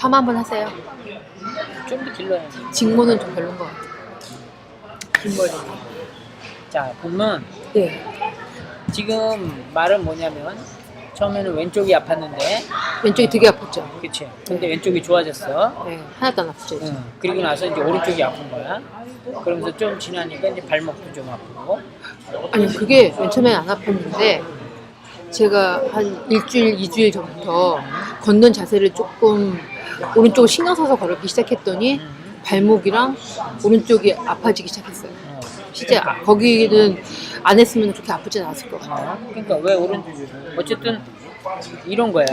파마 한번 하세요. 좀 더 길러야지. 직모는 좀 별론 것 같아요. 뒷머리. 자, 보면 네. 지금 말은 뭐냐면 처음에는 왼쪽이 아팠는데 왼쪽이 되게 아팠죠. 그치 근데 왼쪽이 좋아졌어 네. 하나도 안 아프죠. 이제. 응. 그리고 나서 이제 오른쪽이 아픈 거야 그러면서 좀 지나니까 이제 발목도 좀 아프고 아니 그게 맨 처음엔 안 아팠는데 제가 한 일주일, 이주일 전부터 걷는 자세를 조금 오른쪽을 신경 써서 걸기 시작했더니 음. 발목이랑 오른쪽이 아파지기 시작했어요. 어. 실제 아- 거기는 안 했으면 그렇게 아프진 않았을 것 같아요. 어. 그러니까 왜 오른쪽 어쨌든 이런 거야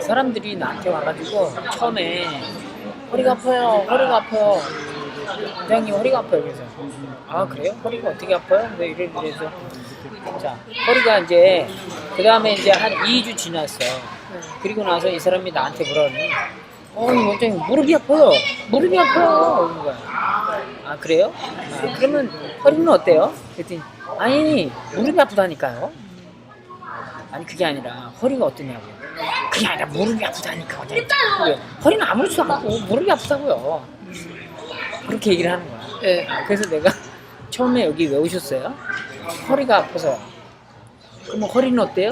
사람들이 나한테 와가지고 처음에 허리가 아파요 허리가 아파요 원장님 허리가 아파요 그래서 아 그래요 허리가 어떻게 아파요 왜 이래 그래서 자 허리가 이제 그 다음에 이제 한 2주 지났어 그리고 나서 이 사람이 나한테 뭐라 그러니 어 원장님 무릎이 아파요 무릎이 아파요 아 그래요 아, 그러면 허리는 어때요 그랬더니 아니 무릎이 아프다니까요 아니 그게 아니라 허리가 어떠냐고요 그게 아니라 무릎이 아프다니까 원장님. 허리는 아무렇지도 않고 무릎이 아프다고요 그렇게 얘기를 하는 거야 네. 그래서 내가 처음에 여기 왜 오셨어요? 허리가 아파서. 그럼 허리는 어때요?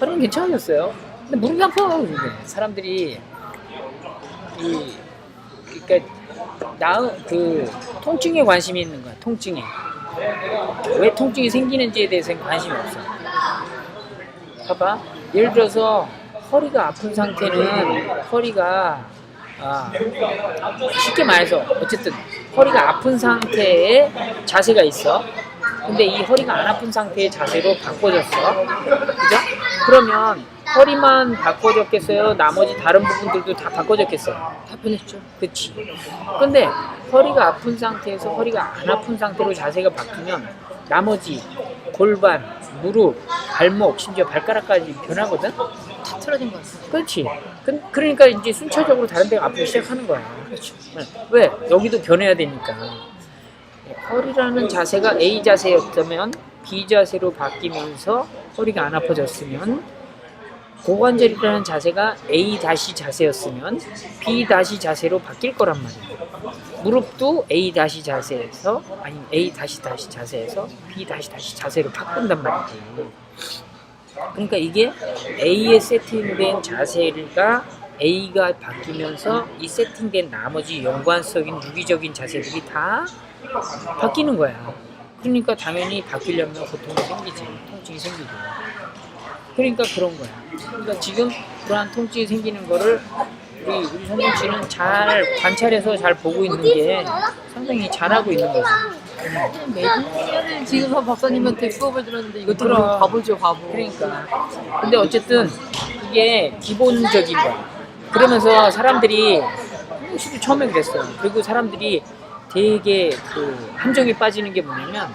허리는 괜찮아졌어요. 근데 무릎이 아파. 이게. 사람들이 이 그러니까 나그 통증에 관심이 있는 거야. 통증에. 왜 통증이 생기는지에 대해서는 관심이 없어. 봐봐. 예를 들어서 허리가 아픈 상태는 허리가 아, 쉽게 말해서 어쨌든 허리가 아픈 상태의 자세가 있어. 근데 이 허리가 안 아픈 상태의 자세로 바꿔졌어. 그죠? 그러면 허리만 바꿔졌겠어요? 나머지 다른 부분들도 다 바꿔졌겠어요? 다 변했죠. 그치. 근데 허리가 아픈 상태에서 허리가 안 아픈 상태로 자세가 바뀌면 나머지 골반, 무릎, 발목, 심지어 발가락까지 변하거든? 다 틀어진 것 같아요. 그렇지. 그, 그러니까 이제 순차적으로 다른 데가 아프기 시작하는 거야. 그렇죠. 왜? 여기도 변해야 되니까. 허리라는 자세가 A 자세였다면 B 자세로 바뀌면서 허리가 안 아파졌으면 고관절이라는 자세가 A 다시 자세였으면 B 다시 자세로 바뀔 거란 말이야. 무릎도 A 다시 자세에서 아니 A 다시 자세에서 B 다시 자세로 바꾼단 말이지. 그러니까 이게 A에 세팅된 자세가 A가 바뀌면서 이 세팅된 나머지 연관성인 유기적인 자세들이 다 바뀌는 거야. 그러니까 당연히 바뀌려면 고통이 생기지. 통증이 생기고. 그러니까 그런 거야. 그러니까 지금 그러한 통증이 생기는 거를 우리 우리 성경 씨는 잘 관찰해서 잘 보고 있는 게 상당히 잘하고 있는 거지. 매일 지금 박사님한테 수업을 들었는데 이것도 그럼. 그럼 바보죠, 바보. 그러니까. 근데 어쨌든 이게 기본적인 거야. 그러면서 사람들이 혹시 처음에 그랬어요. 그리고 사람들이 되게 그 함정에 빠지는 게 뭐냐면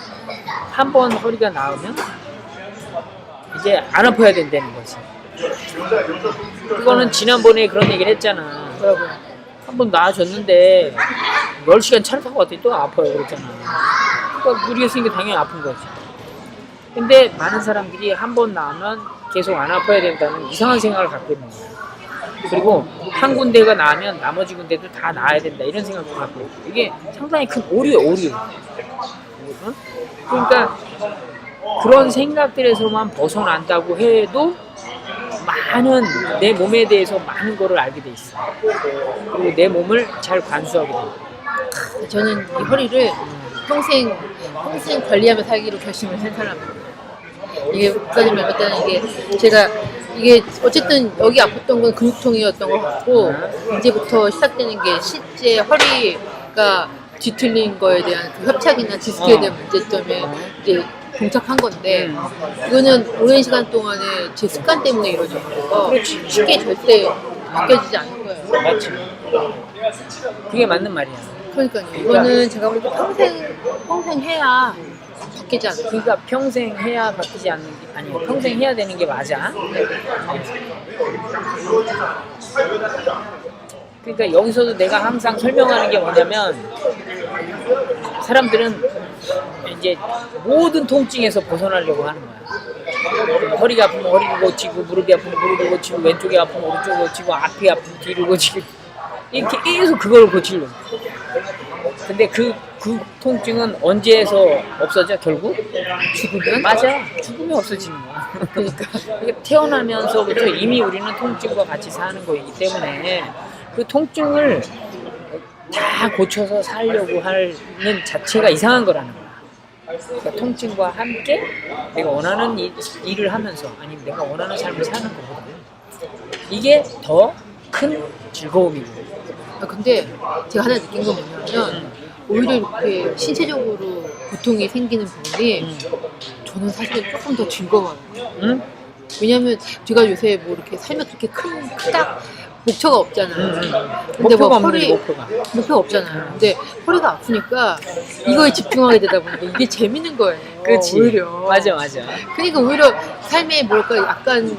한 번 허리가 나오면 이제 안 아파야 된다는 거지. 그거는 지난번에 그런 얘기를 했잖아. 한번 나아졌는데 10시간 차를 타고 왔더니 또 아파요 그랬잖아. 그러니까 무리가 생기면 당연히 아픈 거지. 근데 많은 사람들이 한 번 나으면 계속 안 아파야 된다는 이상한 생각을 갖고 있는 거야. 그리고 한 군데가 나으면 나머지 군데도 다 나아야 된다 이런 생각도 갖고 있고 이게 상당히 큰 오류야 오류. 응? 그러니까 그런 생각들에서만 벗어난다고 해도 많은 내 몸에 대해서 많은 거를 알게 돼 있어. 그리고 내 몸을 잘 관수하게 돼. 저는 이 허리를 평생 평생 관리하며 살기로 결심을 한 사람이에요. 이게 말할 때는 이게 제가 이게 어쨌든 여기 아팠던 건 근육통이었던 것 같고 이제부터 시작되는 게 실제 허리가 뒤틀린 거에 대한 그 협착이나 디스크에 어. 대한 문제점에 어. 이제 동착한 건데 음. 이거는 오랜 시간 동안에 제 습관 때문에 이루어진 거고. 쉽게 절대 바뀌어지지 않을 거예요. 맞지? 그게 맞는 말이야. 그러니까요. 이거는 제가 볼 때 평생 평생 해야 바뀌지 않아요. 그러니까 평생 해야 바뀌지 않는 게 아니에요. 평생 해야 되는 게 맞아. 그러니까 여기서도 내가 항상 설명하는 게 뭐냐면 사람들은 이제 모든 통증에서 벗어나려고 하는 거야. 허리가 아프면 허리를 고치고 무릎이 아프면 무릎을 고치고 왼쪽이 아프면 오른쪽을 고치고 앞이 아프면 뒤를 고치고 이렇게 계속 그걸 고치려고. 근데 그, 그 통증은 언제에서 없어져, 결국? 죽으면 맞아. 죽으면 없어지는 거야. 그러니까 태어나면서부터 이미 우리는 통증과 같이 사는 거이기 때문에 그 통증을 다 고쳐서 살려고 하는 자체가 이상한 거라는 거야. 그러니까 통증과 함께 내가 원하는 일, 일을 하면서 아니면 내가 원하는 삶을 사는 거거든. 이게 더 큰 즐거움이고. 아, 근데 제가 하나 느낀 건 뭐냐면 오히려 이렇게 신체적으로 고통이 생기는 부분이 음. 저는 사실 조금 더 즐거워요. 응? 왜냐면 제가 요새 뭐 이렇게 삶에 그렇게 큰 크다 목표가 없잖아요. 응, 응. 근데 뭐 목표가 없는 허리- 게 목표가. 목표가 없잖아요. 근데 허리가 아프니까 이거에 집중하게 되다 보니까 이게 재밌는 거예요. 그렇지. 오히려. 맞아, 맞아. 그러니까 오히려 삶에 뭘까 약간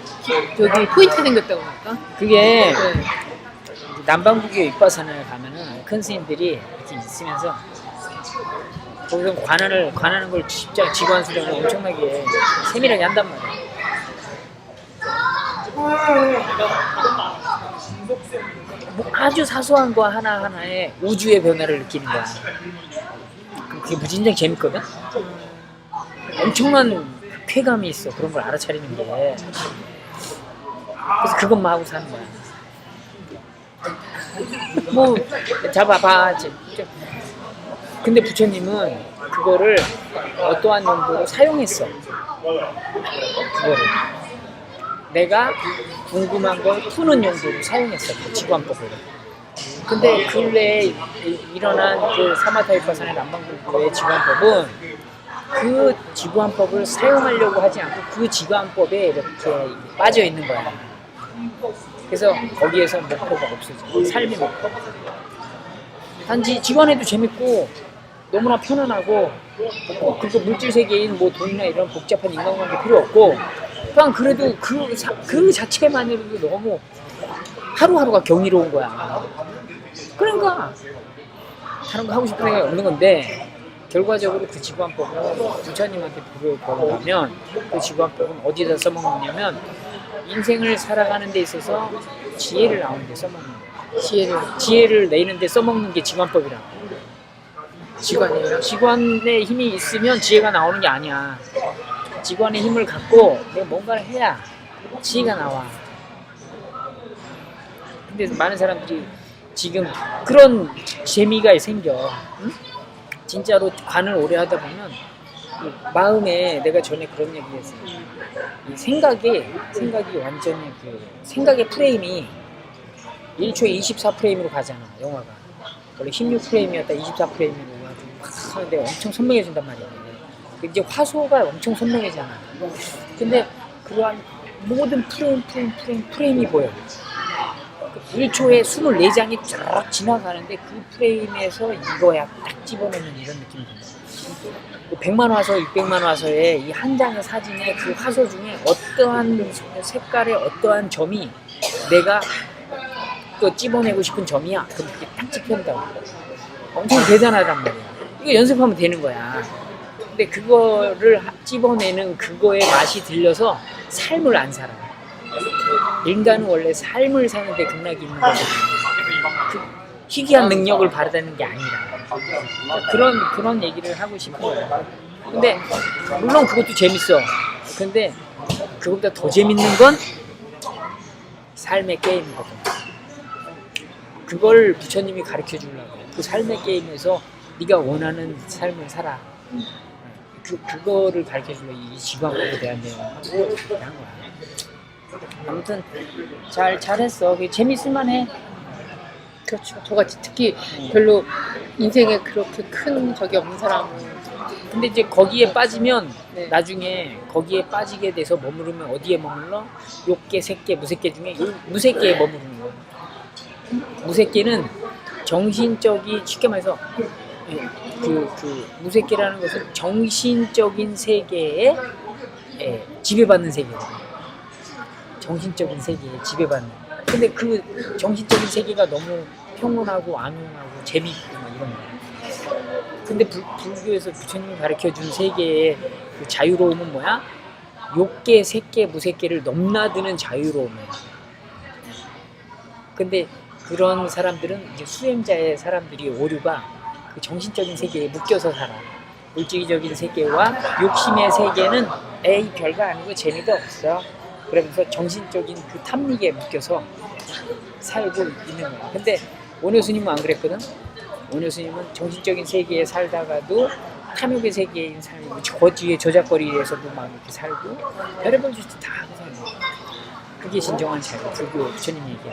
저기 포인트가 생겼다고 할까? 그게 네. 남방부교 입바산을 가면은 큰 스님들이 이렇게 있으면서 거기서 관한을 관하는 걸 진짜 직관 수련을 엄청나게 세밀하게 한단 말이야. 뭐 아주 사소한 거 하나 하나에 우주의 변화를 느끼는 거야. 그게 무진장 재밌거든. 엄청난 쾌감이 있어 그런 걸 알아차리는 게. 그래서 그것만 하고 사는 거야. 뭐 잡아봐. 근데 부처님은 그거를 어떠한 용도로 사용했어. 그거를. 내가 궁금한 걸 푸는 용도로 사용했어. 그 지관법을. 근데 근래에 이- 일어난 그 사마타이파산의 남방불교의 지관법은 그 지관법을 사용하려고 하지 않고 그 지관법에 이렇게 빠져 있는 거야. 그래서 거기에서 목표가 없어져. 삶의 목표. 단지 직원해도 재밌고 너무나 편안하고 뭐 그거 물질 세계인 뭐 돈이나 이런 복잡한 인간관계 필요 없고 그냥 그래도 그, 자, 그 자체만으로도 너무 하루하루가 경이로운 거야. 그러니까 다른 거 하고 싶은 생각이 없는 건데 결과적으로 그 지구안법은 부처님한테 불을 걸어가면 그 지구안법은 어디다 써먹느냐면 인생을 살아가는 데 있어서 지혜를 나오는 데 써먹는 거야. 지혜를 지혜를 내는 데 써먹는 게 지관법이라고. 지관이에요. 직관의 힘이 있으면 지혜가 나오는 게 아니야. 직관의 힘을 갖고 내가 뭔가를 해야 지혜가 나와. 근데 많은 사람들이 지금 그런 재미가 생겨. 응? 진짜로 관을 오래 하다 보면 이 마음에 내가 전에 그런 얘기를 했어요. 이 생각이 생각이 완전히 그 생각의 프레임이 1초에 24 프레임으로 가잖아 영화가 원래 16 프레임이었다 24 프레임으로 가지고 막 하는데 엄청 선명해진단 말이야 이제 화소가 엄청 선명해지잖아 근데 그러한 모든 프레임 프레임 프레임 프레임이 보여 1초에 24장이 쫙 지나가는데 그 프레임에서 이거야 딱 집어내는 이런 느낌이 든다 100만 화소, 600만 화소의 이 한 장의 사진의 그 화소 중에 어떠한 색깔의 어떠한 점이 내가 또 집어내고 싶은 점이야. 그럼 그게 딱 찍힌다고. 엄청 대단하단 말이야. 이거 연습하면 되는 거야. 근데 그거를 하- 집어내는 그거의 맛이 들려서 삶을 안 살아. 인간은 원래 삶을 사는데 극락이 있는 거거든. 그 희귀한 능력을 바라는 게 아니라. 그런 그런 얘기를 하고 거야. 근데 물론 그것도 재밌어. 근데 그것보다 더 재밌는 건 삶의 게임이거든. 그걸 부처님이 가르쳐 주려고. 그 삶의 게임에서 네가 원하는 삶을 살아. 그 그거를 가르쳐 주려 이 지광법에 대한 내용하고 한 거야. 아무튼 잘 잘했어. 그게 재밌을 만해. 그렇죠. 저같이 특히 별로 인생에 그렇게 큰 적이 없는 사람은 근데 이제 거기에 빠지면 네. 나중에 거기에 빠지게 돼서 머무르면 어디에 머물러? 욕계, 새끼, 무새끼 중에 요 무새끼에 머무르는 거예요. 무새끼는 정신적이 쉽게 말해서 예, 그, 그 무새끼라는 것은 정신적인 세계에 예, 지배받는 세계예요. 정신적인 세계에 지배받는. 근데 그 정신적인 세계가 너무 평온하고 안온하고 재미있고 막 이런 거예요. 근데 불, 불교에서 부처님이 가르쳐 준 세계의 그 자유로움은 뭐야? 욕계, 색계, 무색계를 넘나드는 자유로움이야. 근데 그런 사람들은 이제 수행자의 사람들이 오류가 그 정신적인 세계에 묶여서 살아. 물질적인 세계와 욕심의 세계는 에이 별거 아니고 재미도 없어. 그러면서 정신적인 그 탐닉에 묶여서 살고 있는 거야. 근데 원효 스님은 안 그랬거든. 원효 스님은 정신적인 세계에 살다가도 탐욕의 세계인 살고 거지의 저작거리에서도 막 이렇게 살고 별의별 짓을 다 하고 거야. 그게 진정한 자유. 불교 부처님 얘기야.